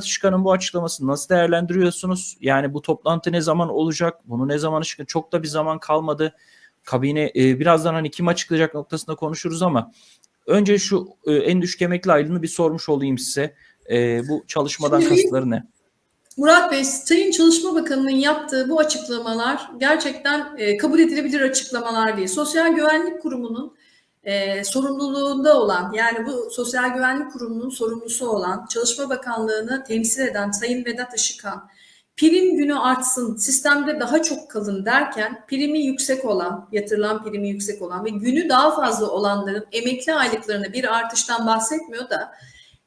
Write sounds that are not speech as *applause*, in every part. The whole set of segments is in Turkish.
Çıkan'ın bu açıklamasını nasıl değerlendiriyorsunuz? Yani bu toplantı ne zaman olacak? Bunu ne zaman çıkın? Çok da bir zaman kalmadı. Kabine e, birazdan hani kim açıklayacak noktasında konuşuruz ama önce şu e, en düşük emekli aylığını bir sormuş olayım size. E, bu çalışmadan Şimdi- kasıtları ne? Murat Bey, Sayın Çalışma Bakanı'nın yaptığı bu açıklamalar gerçekten e, kabul edilebilir açıklamalar değil. Sosyal Güvenlik Kurumu'nun e, sorumluluğunda olan, yani bu Sosyal Güvenlik Kurumu'nun sorumlusu olan, Çalışma Bakanlığı'nı temsil eden Sayın Vedat Işıkhan, prim günü artsın, sistemde daha çok kalın derken primi yüksek olan, yatırılan primi yüksek olan ve günü daha fazla olanların emekli aylıklarına bir artıştan bahsetmiyor da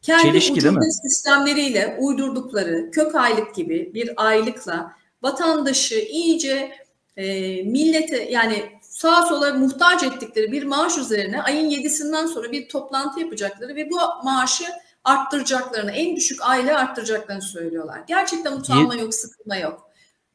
kendi Çelişki ucube sistemleriyle uydurdukları kök aylık gibi bir aylıkla vatandaşı iyice e, millete yani sağa sola muhtaç ettikleri bir maaş üzerine ayın 7'sinden sonra bir toplantı yapacakları ve bu maaşı arttıracaklarını, en düşük aile arttıracaklarını söylüyorlar. Gerçekten utanma yok, sıkılma yok.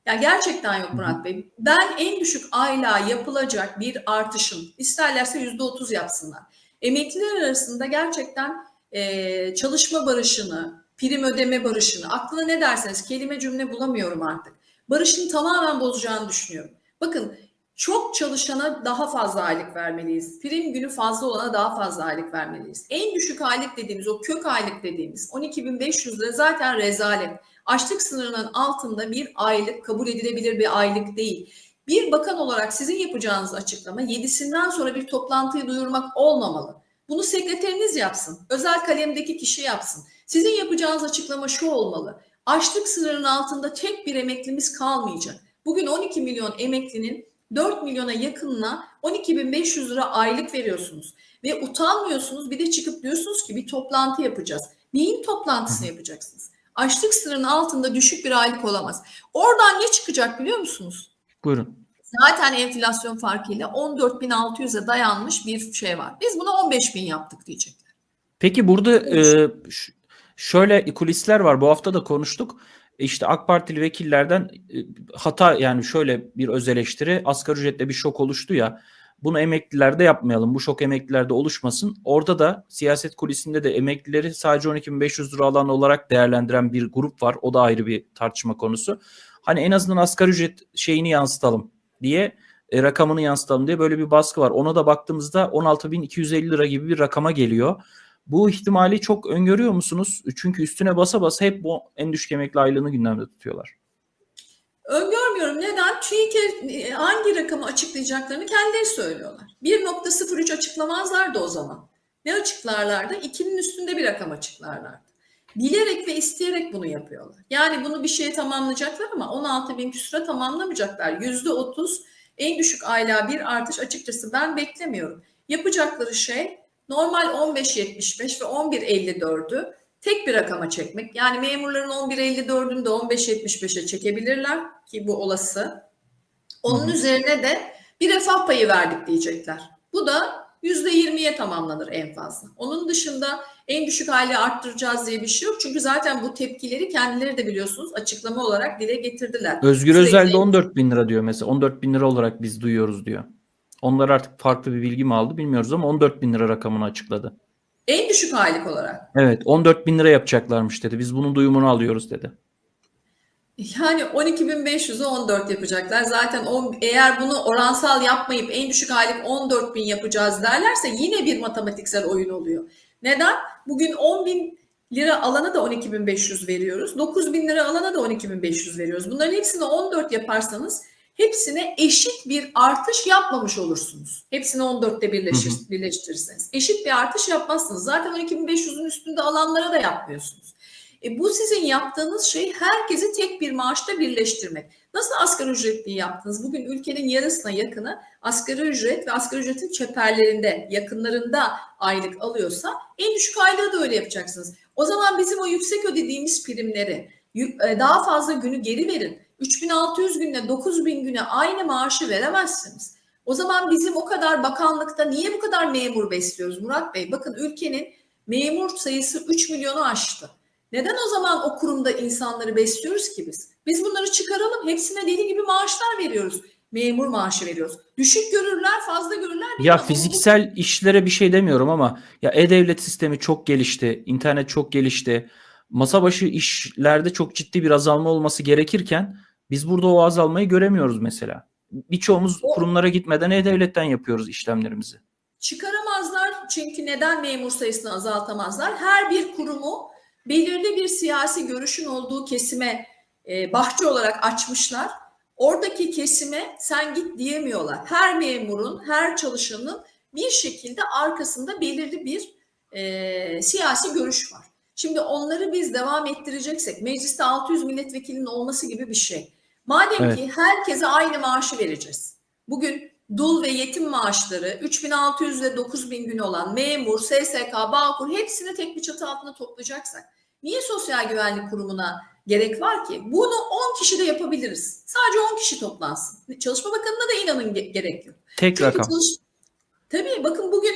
Ya gerçekten yok Murat Bey. Ben en düşük aylığa yapılacak bir artışın, isterlerse yüzde otuz yapsınlar. Emekliler arasında gerçekten e, çalışma barışını, prim ödeme barışını, aklına ne derseniz kelime cümle bulamıyorum artık. Barışın tamamen bozacağını düşünüyorum. Bakın çok çalışana daha fazla aylık vermeliyiz. Prim günü fazla olana daha fazla aylık vermeliyiz. En düşük aylık dediğimiz o kök aylık dediğimiz 12.500 lira zaten rezalet. Açlık sınırının altında bir aylık kabul edilebilir bir aylık değil. Bir bakan olarak sizin yapacağınız açıklama 7'sinden sonra bir toplantıyı duyurmak olmamalı. Bunu sekreteriniz yapsın. Özel kalemdeki kişi yapsın. Sizin yapacağınız açıklama şu olmalı. Açlık sınırının altında tek bir emeklimiz kalmayacak. Bugün 12 milyon emeklinin 4 milyona yakınına 12.500 lira aylık veriyorsunuz. Ve utanmıyorsunuz bir de çıkıp diyorsunuz ki bir toplantı yapacağız. Neyin toplantısını yapacaksınız? Açlık sınırının altında düşük bir aylık olamaz. Oradan ne çıkacak biliyor musunuz? Buyurun. Zaten enflasyon farkıyla 14.600'e dayanmış bir şey var. Biz bunu 15.000 yaptık diyecekler. Peki burada e, ş- şöyle kulisler var. Bu hafta da konuştuk. İşte AK Partili vekillerden e, hata yani şöyle bir öz eleştiri asgari ücretle bir şok oluştu ya. Bunu emeklilerde yapmayalım. Bu şok emeklilerde oluşmasın. Orada da siyaset kulisinde de emeklileri sadece 12.500 lira alan olarak değerlendiren bir grup var. O da ayrı bir tartışma konusu. Hani en azından asgari ücret şeyini yansıtalım diye e, rakamını yansıtalım diye böyle bir baskı var. Ona da baktığımızda 16.250 lira gibi bir rakama geliyor. Bu ihtimali çok öngörüyor musunuz? Çünkü üstüne basa basa hep bu en düşük emekli aylığını gündemde tutuyorlar. Öngörmüyorum. Neden? Çünkü e, hangi rakamı açıklayacaklarını kendileri söylüyorlar. 1.03 açıklamazlardı o zaman. Ne açıklarlardı? 2'nin üstünde bir rakam açıklarlardı. Bilerek ve isteyerek bunu yapıyorlar. Yani bunu bir şeye tamamlayacaklar ama 16 bin küsura tamamlamayacaklar. %30 en düşük aylığa bir artış açıkçası ben beklemiyorum. Yapacakları şey normal 15.75 ve 11.54'ü tek bir rakama çekmek. Yani memurların 11.54'ünü de 15.75'e çekebilirler ki bu olası. Onun hı. üzerine de bir refah payı verdik diyecekler. Bu da %20'ye tamamlanır en fazla. Onun dışında en düşük hali arttıracağız diye bir şey yok. Çünkü zaten bu tepkileri kendileri de biliyorsunuz açıklama olarak dile getirdiler. Özgür Özel de 14 bin lira diyor mesela. 14 bin lira olarak biz duyuyoruz diyor. Onlar artık farklı bir bilgi mi aldı bilmiyoruz ama 14 bin lira rakamını açıkladı. En düşük aylık olarak. Evet 14 bin lira yapacaklarmış dedi. Biz bunun duyumunu alıyoruz dedi. Yani 12.500'e 14 yapacaklar. Zaten on, eğer bunu oransal yapmayıp en düşük aylık 14.000 yapacağız derlerse yine bir matematiksel oyun oluyor. Neden? Bugün 10.000 lira alana da 12.500 veriyoruz. 9.000 lira alana da 12.500 veriyoruz. Bunların hepsini 14 yaparsanız hepsine eşit bir artış yapmamış olursunuz. Hepsini 14'te birleşir, Hı birleştirirseniz. Eşit bir artış yapmazsınız. Zaten 12.500'ün üstünde alanlara da yapmıyorsunuz. E bu sizin yaptığınız şey herkesi tek bir maaşta birleştirmek. Nasıl asgari ücretli yaptınız? Bugün ülkenin yarısına yakını asgari ücret ve asgari ücretin çeperlerinde, yakınlarında aylık alıyorsa en düşük aylığı da öyle yapacaksınız. O zaman bizim o yüksek ödediğimiz primleri e, daha fazla günü geri verin. 3600 günle 9000 güne aynı maaşı veremezsiniz. O zaman bizim o kadar bakanlıkta niye bu kadar memur besliyoruz Murat Bey? Bakın ülkenin memur sayısı 3 milyonu aştı. Neden o zaman o kurumda insanları besliyoruz ki biz? Biz bunları çıkaralım. Hepsine deli gibi maaşlar veriyoruz. Memur maaşı veriyoruz. Düşük görürler, fazla görürler. Ya fiziksel işlere bir şey demiyorum ama ya e-devlet sistemi çok gelişti, internet çok gelişti. masa başı işlerde çok ciddi bir azalma olması gerekirken biz burada o azalmayı göremiyoruz mesela. Birçoğumuz kurumlara gitmeden e-devletten yapıyoruz işlemlerimizi. Çıkaramazlar çünkü neden memur sayısını azaltamazlar? Her bir kurumu belirli bir siyasi görüşün olduğu kesime e, bahçe olarak açmışlar. Oradaki kesime sen git diyemiyorlar. Her memurun, her çalışanın bir şekilde arkasında belirli bir e, siyasi görüş var. Şimdi onları biz devam ettireceksek mecliste 600 milletvekilinin olması gibi bir şey. Madem Evet. ki herkese aynı maaşı vereceğiz. Bugün dul ve yetim maaşları 3600 ile 9000 gün olan memur, SSK, Bağkur hepsini tek bir çatı altında toplayacaksak niye Sosyal Güvenlik Kurumu'na gerek var ki? Bunu 10 kişi de yapabiliriz. Sadece 10 kişi toplansın. Çalışma Bakanı'na da inanın ge- gerek yok. Tek Çünkü rakam. çalış- Tabii bakın bugün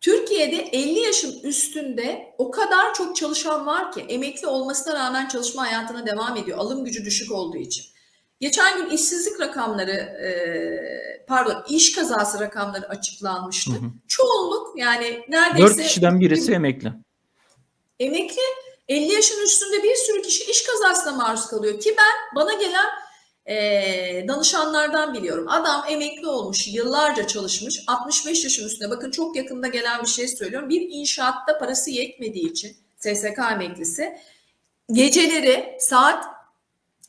Türkiye'de 50 yaşın üstünde o kadar çok çalışan var ki emekli olmasına rağmen çalışma hayatına devam ediyor. Alım gücü düşük olduğu için. Geçen gün işsizlik rakamları, e, pardon iş kazası rakamları açıklanmıştı. Hı hı. Çoğunluk yani neredeyse 4 kişiden birisi emekli. emekli 50 yaşın üstünde bir sürü kişi iş kazasına maruz kalıyor ki ben bana gelen e, danışanlardan biliyorum. Adam emekli olmuş, yıllarca çalışmış, 65 yaşın üstünde. Bakın çok yakında gelen bir şey söylüyorum. Bir inşaatta parası yetmediği için SSK emeklisi geceleri saat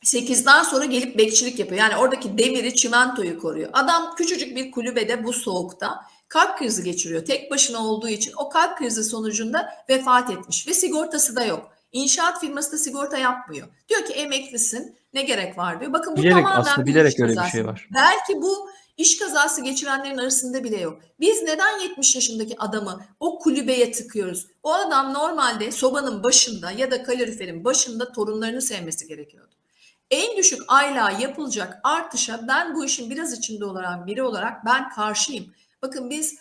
8'den sonra gelip bekçilik yapıyor. Yani oradaki demiri, çimentoyu koruyor. Adam küçücük bir kulübede bu soğukta kalp krizi geçiriyor. Tek başına olduğu için o kalp krizi sonucunda vefat etmiş ve sigortası da yok. İnşaat firması da sigorta yapmıyor. Diyor ki emeklisin ne gerek var diyor. Bakın bu Bilerek tamamen aslında bir bilerek iş öyle bir şey var. Belki bu iş kazası geçirenlerin arasında bile yok. Biz neden 70 yaşındaki adamı o kulübeye tıkıyoruz? O adam normalde sobanın başında ya da kaloriferin başında torunlarını sevmesi gerekiyordu. En düşük aylığa yapılacak artışa ben bu işin biraz içinde olan biri olarak ben karşıyım. Bakın biz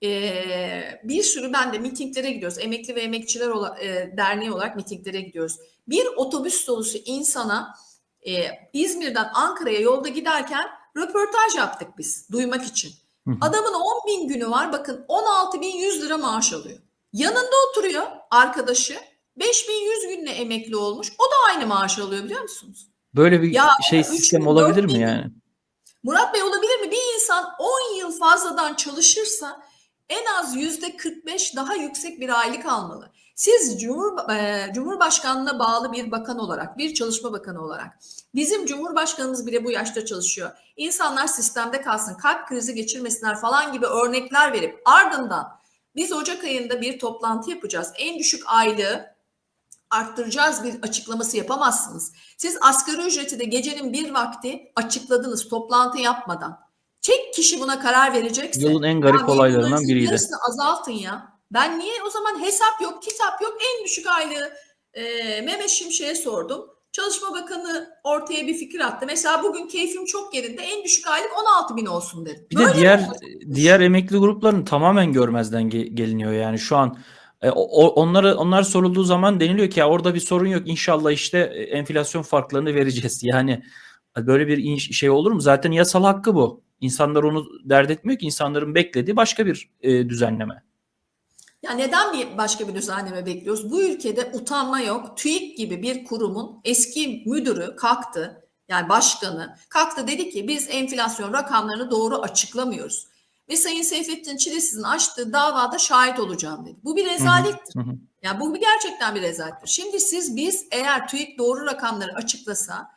eee, bir sürü ben de mitinglere gidiyoruz. Emekli ve Emekçiler ola- eee, Derneği olarak mitinglere gidiyoruz. Bir otobüs dolusu insana eee, İzmir'den Ankara'ya yolda giderken röportaj yaptık biz duymak için. Hı hı. Adamın 10 bin günü var bakın 16.100 lira maaş alıyor. Yanında oturuyor arkadaşı 5100 günle emekli olmuş. O da aynı maaş alıyor biliyor musunuz? Böyle bir Ya, şey sistem olabilir mi yani? Murat Bey olabilir mi? Bir insan 10 yıl fazladan çalışırsa en az yüzde 45 daha yüksek bir aylık almalı. Siz Cumhur, e, Cumhurbaşkanlığına bağlı bir bakan olarak, bir çalışma bakanı olarak, bizim Cumhurbaşkanımız bile bu yaşta çalışıyor. İnsanlar sistemde kalsın, kalp krizi geçirmesinler falan gibi örnekler verip ardından biz Ocak ayında bir toplantı yapacağız. En düşük aylığı arttıracağız bir açıklaması yapamazsınız. Siz asgari ücreti de gecenin bir vakti açıkladınız toplantı yapmadan. Tek kişi buna karar verecekse Yılın en garip olaylarından biriydi. Yarısını azaltın ya. Ben niye o zaman hesap yok, kitap yok, en düşük aylığı e, Mehmet Şimşek'e sordum. Çalışma Bakanı ortaya bir fikir attı. Mesela bugün keyfim çok yerinde en düşük aylık 16 bin olsun dedi. Bir Böyle de diğer olacak? diğer emekli grupların tamamen görmezden ge- geliniyor yani şu an e, o- onları onlar sorulduğu zaman deniliyor ki ya orada bir sorun yok inşallah işte e, enflasyon farklarını vereceğiz. *laughs* Yani böyle bir şey olur mu? Zaten yasal hakkı bu. İnsanlar onu dert etmiyor ki insanların beklediği başka bir e, düzenleme. Ya neden bir başka bir düzenleme bekliyoruz? Bu ülkede utanma yok. TÜİK gibi bir kurumun eski müdürü kalktı. Yani başkanı kalktı dedi ki biz enflasyon rakamlarını doğru açıklamıyoruz. Ve Sayın Seyfettin Çilesiz'in açtığı davada şahit olacağım dedi. Bu bir rezalettir. Hı hı. Yani bu bir gerçekten bir rezalettir. Şimdi siz biz eğer TÜİK doğru rakamları açıklasa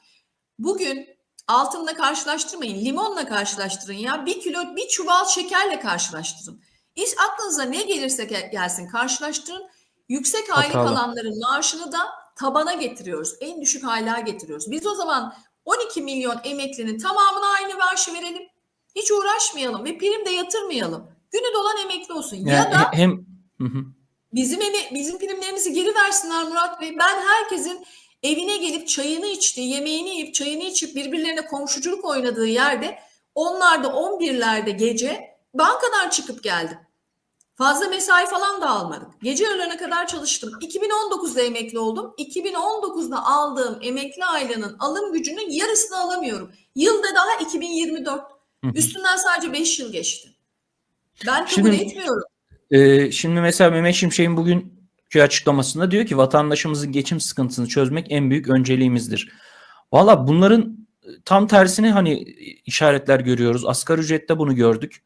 bugün altınla karşılaştırmayın, limonla karşılaştırın ya. Bir kilo, bir çuval şekerle karşılaştırın. İş aklınıza ne gelirse gel- gelsin karşılaştırın. Yüksek aylık Hatalı. alanların maaşını da tabana getiriyoruz. En düşük aylığa getiriyoruz. Biz o zaman 12 milyon emeklinin tamamına aynı maaşı verelim. Hiç uğraşmayalım ve prim de yatırmayalım. Günü dolan emekli olsun. Yani ya da he- hem Hı hı. Bizim eme bizim primlerimizi geri versinler Murat Bey. Ben herkesin evine gelip çayını içtiği, yemeğini yiyip çayını içip birbirlerine komşuculuk oynadığı yerde onlar da 11'lerde gece bankadan çıkıp geldim. Fazla mesai falan da almadık. Gece yarılarına kadar çalıştım. 2019'da emekli oldum. 2019'da aldığım emekli aylığının alım gücünün yarısını alamıyorum. Yılda daha 2024. Üstünden sadece 5 yıl geçti. Ben kabul Şimdi- etmiyorum. Ee, şimdi mesela Mehmet Şimşek'in bugün açıklamasında diyor ki vatandaşımızın geçim sıkıntısını çözmek en büyük önceliğimizdir. Valla bunların tam tersini hani işaretler görüyoruz. Asgari ücrette bunu gördük.